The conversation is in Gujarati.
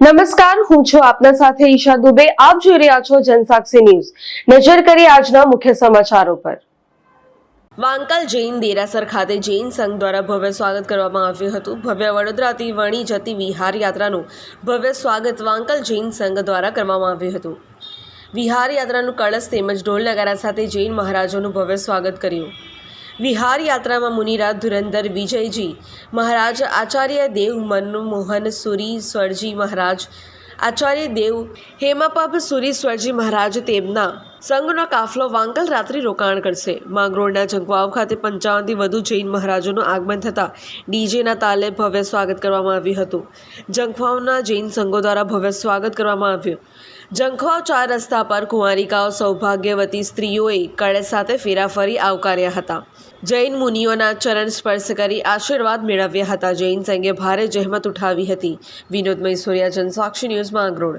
નમસ્કાર, હું છું આપના સાથે ઈશા દુબે. આપ જોઈ રહ્યા છો જનસાક્ષી ન્યૂઝ. નજર કરી આજના મુખ્ય સમાચારો પર. વાંકલ જૈન દેરાસર ખાતે જૈન સંઘ દ્વારા ભવ્ય સ્વાગત કરવામાં આવ્યું હતું. ભવ્ય વડોદરાથી વણી જતી વિહાર યાત્રાનું ભવ્ય સ્વાગત વાંકલ જૈન સંઘ દ્વારા કરવામાં આવ્યું હતું. વિહાર યાત્રાનું કળશ તેમજ ઢોલ નગારા સાથે જૈન મહારાજોનું ભવ્ય સ્વાગત કર્યું. વિહાર યાત્રામાં મુનિરાજ ધુરંધર વિજયજી મહારાજ આચાર્ય દેવ મનમોહન સુરીશ્વરજી મહારાજ આચાર્ય દેવ હેમાપાભ સુરી સ્વરજી મહારાજ તેમના સંઘનો કાફલો વાંકલ રાત્રિ રોકાણ કરશે. માંગરોળના જંગવાવ ખાતે પંચાવનથી વધુ જૈન મહારાજોનું આગમન થતાં ડીજેના તાલે ભવ્ય સ્વાગત કરવામાં આવ્યું હતું. જંખવાવના જૈન સંઘો દ્વારા ભવ્ય સ્વાગત કરવામાં આવ્યું. જંખવાવ ચાર રસ્તા પર કુંવારિકાઓ, સૌભાગ્યવતી સ્ત્રીઓએ કળશ સાથે ફેરાફરી આવકાર્યા હતા. જૈન મુનિઓના ચરણ સ્પર્શ કરી આશીર્વાદ મેળવ્યા હતા. જૈન સંઘે ભારે જહેમત ઉઠાવી હતી. વિનોદ મૈસુરિયા, જનસાક્ષી ન્યૂઝ માંગરોળ.